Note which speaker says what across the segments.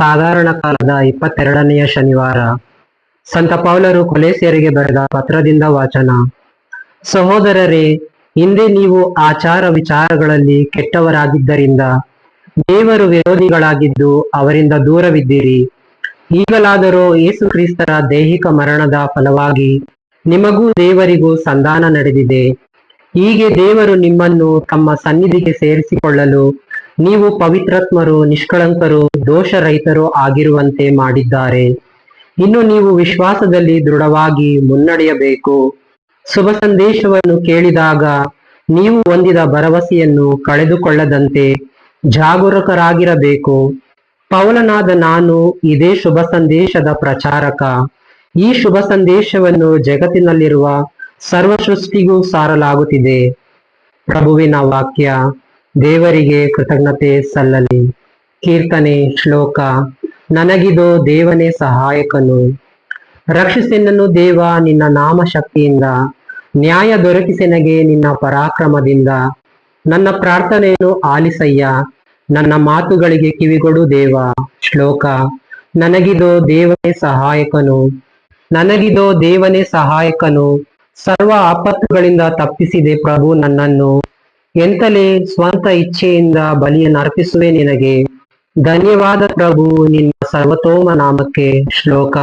Speaker 1: ಸಾಧಾರಣ ಕಾಲದ ಇಪ್ಪತ್ತೆರಡನೆಯ ಶನಿವಾರ ಸಂತ ಪೌಲರು ಕೊಲೇಸಿಯರಿಗೆ ಬರೆದ ಪತ್ರದಿಂದ ವಾಚನ. ಸಹೋದರರೇ, ಹಿಂದೆ ನೀವು ಆಚಾರ ವಿಚಾರಗಳಲ್ಲಿ ಕೆಟ್ಟವರಾಗಿದ್ದರಿಂದ, ದೇವರು ವಿರೋಧಿಗಳಾಗಿದ್ದು ಅವರಿಂದ ದೂರವಿದ್ದೀರಿ. ಈಗಲಾದರೂ ಯೇಸು ಕ್ರಿಸ್ತರ ದೈಹಿಕ ಮರಣದ ಫಲವಾಗಿ ನಿಮಗೂ ದೇವರಿಗೂ ಸಂಧಾನ ನಡೆದಿದೆ. ಹೀಗೆ ದೇವರು ನಿಮ್ಮನ್ನು ತಮ್ಮ ಸನ್ನಿಧಿಗೆ ಸೇರಿಸಿಕೊಳ್ಳಲು ನೀವು ಪವಿತ್ರಾತ್ಮರು, ನಿಷ್ಕಳಂಕರು, ದೋಷರಹಿತರು ಆಗಿರುವಂತೆ ಮಾಡಿದ್ದಾರೆ. ಇನ್ನು ನೀವು ವಿಶ್ವಾಸದಲ್ಲಿ ದೃಢವಾಗಿ ಮುನ್ನಡೆಯಬೇಕು. ಶುಭ ಸಂದೇಶವನ್ನು ಕೇಳಿದಾಗ ನೀವು ಹೊಂದಿದ ಭರವಸೆಯನ್ನು ಕಳೆದುಕೊಳ್ಳದಂತೆ ಜಾಗರೂಕರಾಗಿರಬೇಕು. ಪೌಲನಾದ ನಾನು ಇದೇ ಶುಭ ಸಂದೇಶದ ಪ್ರಚಾರಕ. ಈ ಶುಭ ಸಂದೇಶವನ್ನು ಜಗತ್ತಿನಲ್ಲಿರುವ ಸರ್ವ ಸೃಷ್ಟಿಗೂ ಸಾರಲಾಗುತ್ತಿದೆ. ಪ್ರಭುವಿನ ವಾಕ್ಯ. ದೇವರಿಗೆ ಕೃತಜ್ಞತೆ ಸಲ್ಲಲಿ. ಕೀರ್ತನೆ, ಶ್ಲೋಕ, ನನಗಿದೋ ದೇವನೇ ಸಹಾಯಕನು. ರಕ್ಷಿಸೆನನ್ನು ದೇವ ನಿನ್ನ ನಾಮ ಶಕ್ತಿಯಿಂದ ನ್ಯಾಯ ದೊರಕಿಸೆನಗೆ ನಿನ್ನ ಪರಾಕ್ರಮದಿಂದ. ನನ್ನ ಪ್ರಾರ್ಥನೆಯನ್ನು ಆಲಿಸಯ್ಯ, ನನ್ನ ಮಾತುಗಳಿಗೆ ಕಿವಿಗೊಡು ದೇವ. ಶ್ಲೋಕ, ನನಗಿದೋ ದೇವನೇ ಸಹಾಯಕನು. ನನಗಿದೋ ದೇವನೇ ಸಹಾಯಕನು. ಸರ್ವ ಆಪತ್ತುಗಳಿಂದ ತಪ್ಪಿಸಿದೆ ಪ್ರಭು ನನ್ನನ್ನು. ಎಂತಲೇ ಸ್ವಂತ ಇಚ್ಛೆಯಿಂದ ಬಲಿಯನ್ನು ಅರ್ಪಿಸುವೆ ನಿನಗೆ. ಧನ್ಯವಾದ ಪ್ರಭು, ನಿನ್ನ ಸರ್ವತೋಮ ನಾಮಕ್ಕೆ ಶ್ಲೋಕ.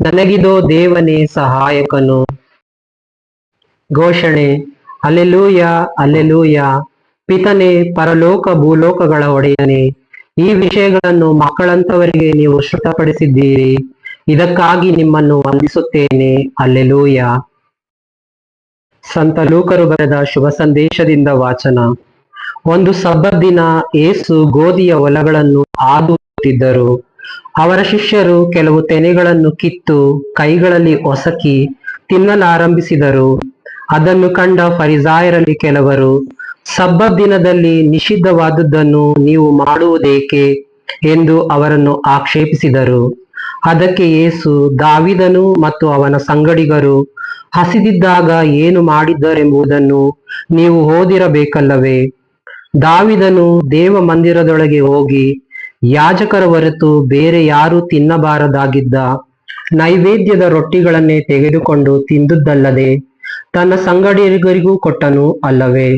Speaker 1: ನನಗಿದೋ ದೇವನೇ ಸಹಾಯಕನು. ಘೋಷಣೆ, ಅಲ್ಲೆಲೂಯ ಅಲ್ಲೆಲೂಯ, ಪಿತನೆ, ಪರಲೋಕ ಭೂಲೋಕಗಳ ಒಡೆಯನೆ, ಈ ವಿಷಯಗಳನ್ನು ಮಕ್ಕಳಂತವರಿಗೆ ನೀವು ಶ್ರುತಪಡಿಸಿದ್ದೀರಿ ಇದಕ್ಕಾಗಿ ನಿಮ್ಮನ್ನು ವಂದಿಸುತ್ತೇನೆ. ಅಲ್ಲೆಲೂಯ. ಸಂತ ಲೂಕರು ಬರೆದ ಶುಭ ಸಂದೇಶದಿಂದ ವಾಚನ. ಒಂದು ದಿನ ಏಸು ಗೋಧಿಯ ಒಲಗಳನ್ನು ಆದುತ್ತಿದ್ದರು. ಅವರ ಶಿಷ್ಯರು ಕೆಲವು ತೆನೆಗಳನ್ನು ಕಿತ್ತು ಕೈಗಳಲ್ಲಿ ಒಸಕಿ ತಿನ್ನಲಾರಂಭಿಸಿದರು. ಅದನ್ನು ಕಂಡ ಫರಿಸಾಯರಲ್ಲಿ ಕೆಲವರು, ಸಬ್ಬತ್ ದಿನದಲ್ಲಿ ನಿಷಿದ್ಧವಾದದ್ದನ್ನು ನೀವು ಮಾಡುವುದೇಕೆ? ಎಂದು ಅವರನ್ನು ಆಕ್ಷೇಪಿಸಿದರು. ಅದಕ್ಕೆ ಏಸು ದಾವಿದನು ಮತ್ತು ಅವನ ಸಂಗಡಿಗರು ಹಸಿದಿದ್ದಾಗ ಏನು ಮಾಡಿದ್ದರೆಂಬುದನ್ನು ನೀವು ಓದಿರಬೇಕಲ್ಲವೇ? ದಾವಿದನು ದೇವ ಮಂದಿರದೊಳಗೆ ಹೋಗಿ ಯಾಜಕರ ಹೊರತು ಬೇರೆ ಯಾರೂ ತಿನ್ನಬಾರದಾಗಿದ್ದ ನೈವೇದ್ಯದ ರೊಟ್ಟಿಗಳನ್ನೇ ತೆಗೆದುಕೊಂಡು ತಿಂದುದಲ್ಲದೆ ತನ್ನ ಸಂಗಡಿಗರಿಗೂ ಕೊಟ್ಟನು ಅಲ್ಲವೇ?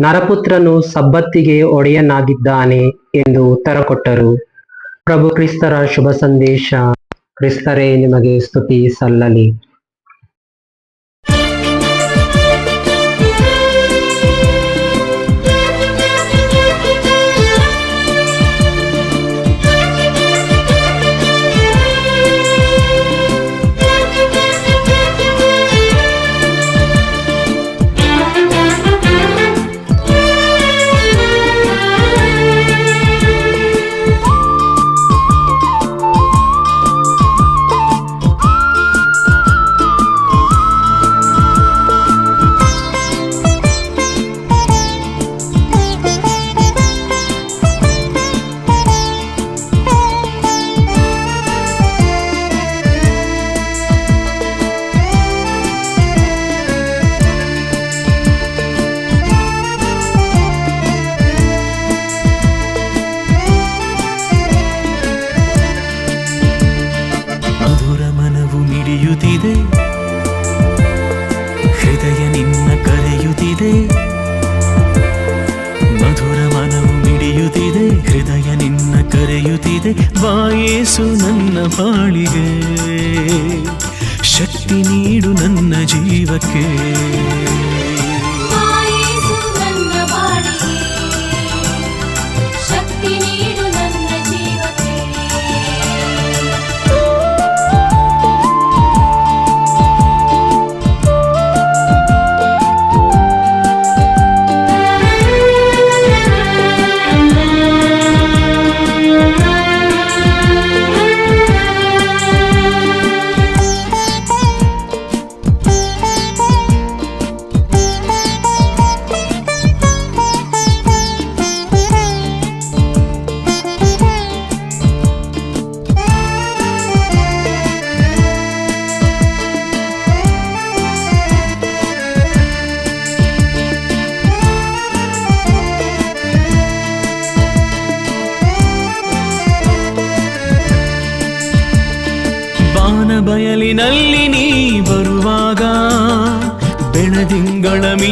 Speaker 1: ನರಪುತ್ರನು ಸಬ್ಬತ್ತಿಗೆ ಒಡೆಯನಾಗಿದ್ದಾನೆ ಎಂದು ಉತ್ತರ ಕೊಟ್ಟರು. ಪ್ರಭು ಕ್ರಿಸ್ತರ ಶುಭ ಸಂದೇಶ. ಕ್ರಿಸ್ತರೇ ನಿಮಗೆ ಸ್ತುತಿ ಸಲ್ಲಲಿ.
Speaker 2: ನನ್ನ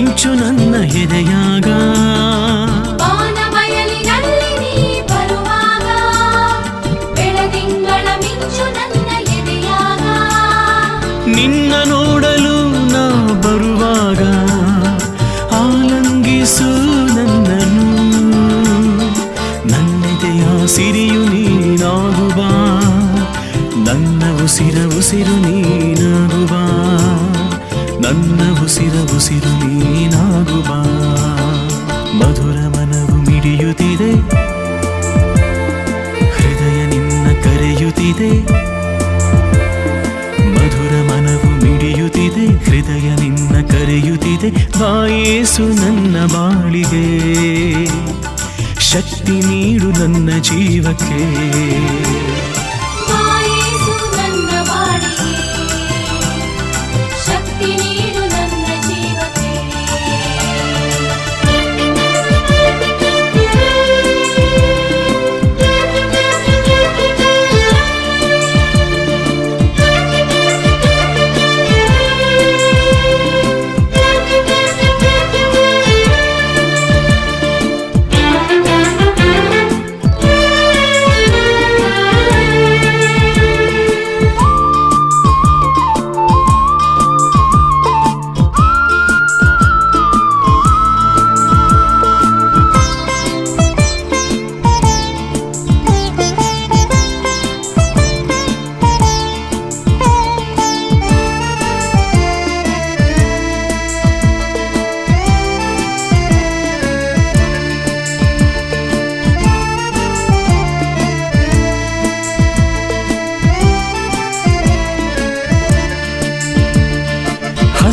Speaker 2: ಮಿಂಚು ನನ್ನ ಎದೆಯಾಗ
Speaker 3: ಬಾನ ಬಯಲಿನಲ್ಲಿ ನೀ ಬರುವಾಗ ಬೆಳದಿಂಗಳ ಮಿಂಚು ನನ್ನ ಎದೆಯಾಗ
Speaker 2: ನಿನ್ನ ನೋಡಲು ನಾ ಬರುವಾಗ ಆಲಂಗಿಸು ನನ್ನನ್ನು ನನ್ನೆದೆಯ ಸಿರಿಯು ನೀನಾಗುವ ನನ್ನ ಉಸಿರ ಉಸಿರು ನೀನಾಗುವ ನನ್ನ ಉಸಿರ ಉಸಿರು ನೀನಾಗುವ ಮಧುರ ಮನವು ಮಿಡಿಯುತ್ತಿದೆ. ಹೃದಯ ನಿನ್ನ ಕರೆಯುತ್ತಿದೆ. ಮಧುರ ಮನವು ಮಿಡಿಯುತ್ತಿದೆ. ಹೃದಯ ನಿನ್ನ ಕರೆಯುತ್ತಿದೆ. ಬಾಯೇಸು ನನ್ನ ಬಾಳಿಗೆ. ಶಕ್ತಿ ನೀಡು ನನ್ನ ಜೀವಕ್ಕೆ.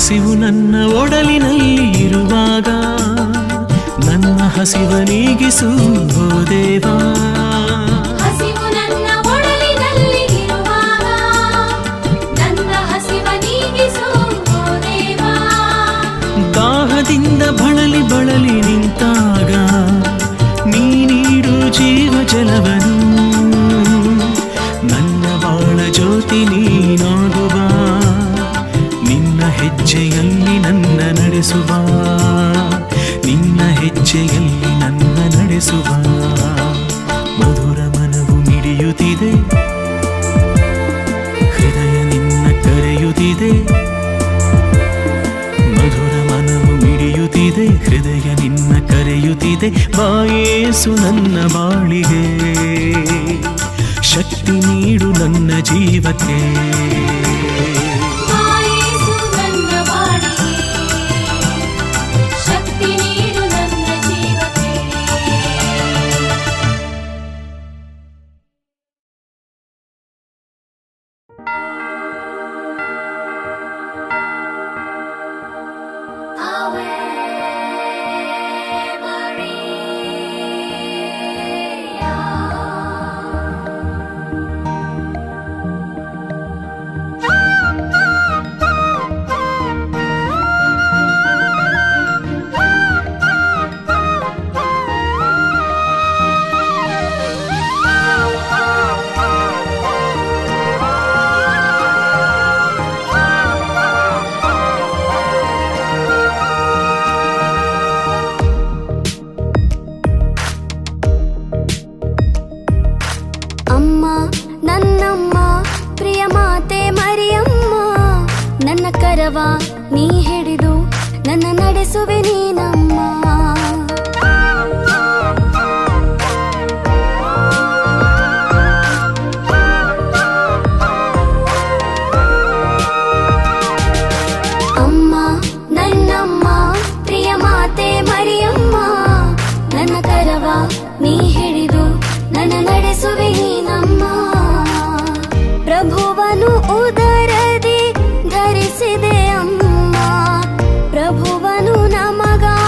Speaker 2: ಹಸಿವು ನನ್ನ ಒಡಲಿನಲ್ಲಿ ಇರುವಾಗ ನನ್ನ ಹಸಿವ ನೀಗಿಸು ಓ ದೇವಾ ದಾಹದಿಂದ ಬಳಲಿ ಬಳಲಿ ನಿಂತಾಗ ನೀ ನೀಡು ಜೀವ ಜಲವನು ನನ್ನ ಬಾಳ ಜ್ಯೋತಿ ನೀನಾಗುವ. ಹೆಜ್ಜೆಯಲ್ಲಿ ನನ್ನ ನಡೆಸುವ. ನಿನ್ನ ಹೆಜ್ಜೆಯಲ್ಲಿ ನನ್ನ ನಡೆಸುವ. ಮಧುರ ಮನವು ಮಿಡಿಯುತ್ತಿದೆ. ಹೃದಯ ನಿನ್ನ ಕರೆಯುತ್ತಿದೆ. ಮಧುರ ಮನವು ಮಿಡಿಯುತ್ತಿದೆ. ಹೃದಯ ನಿನ್ನ ಕರೆಯುತ್ತಿದೆ. ಬಾಯೇಸು ನನ್ನ ಬಾಳಿಗೆ. ಶಕ್ತಿ ನೀಡು ನನ್ನ ಜೀವಕ್ಕೆ.
Speaker 4: Música ಪ್ರಭುವನು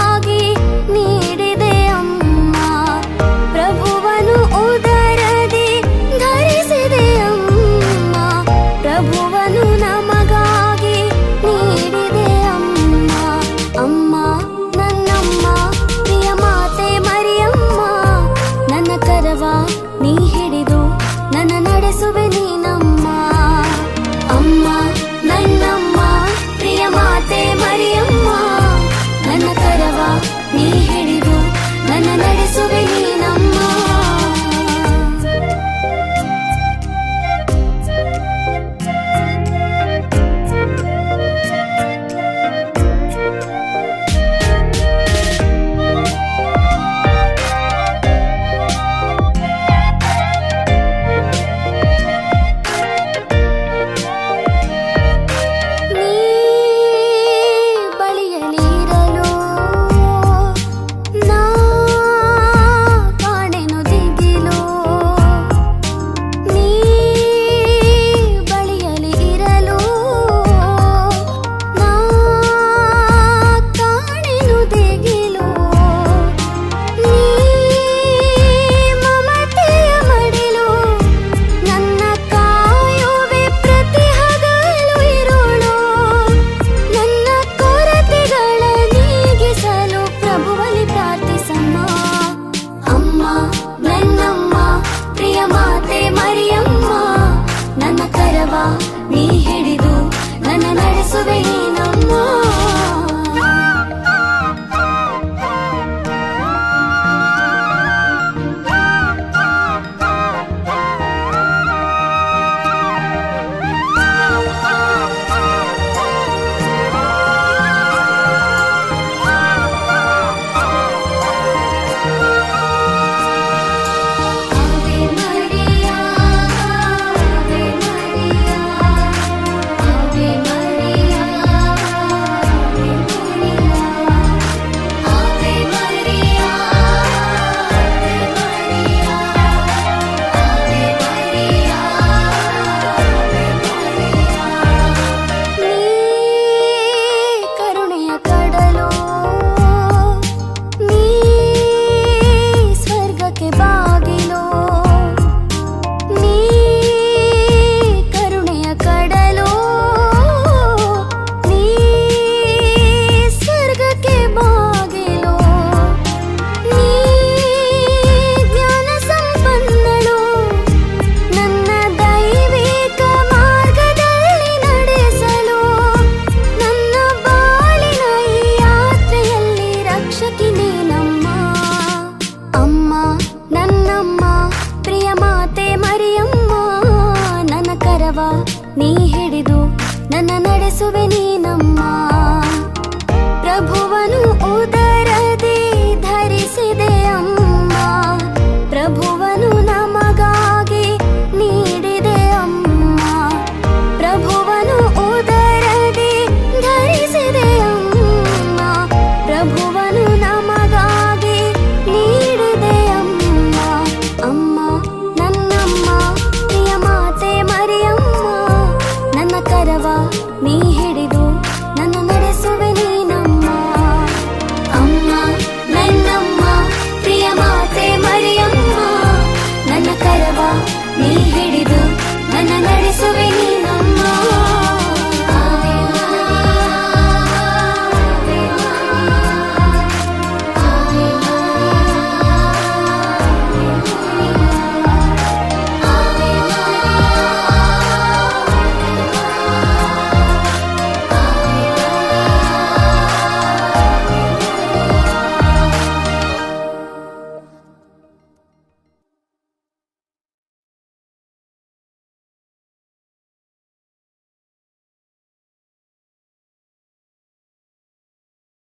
Speaker 4: ಭಾರವ ನೀ ಹಿಡಿದು ನನ್ನ ನಡೆಸುವೆ ನೀ ನಮ್ಮ. ಪ್ರಭುವನು ಉದರದೆ ಧರಿಸಿದೆ ಅಮ್ಮ.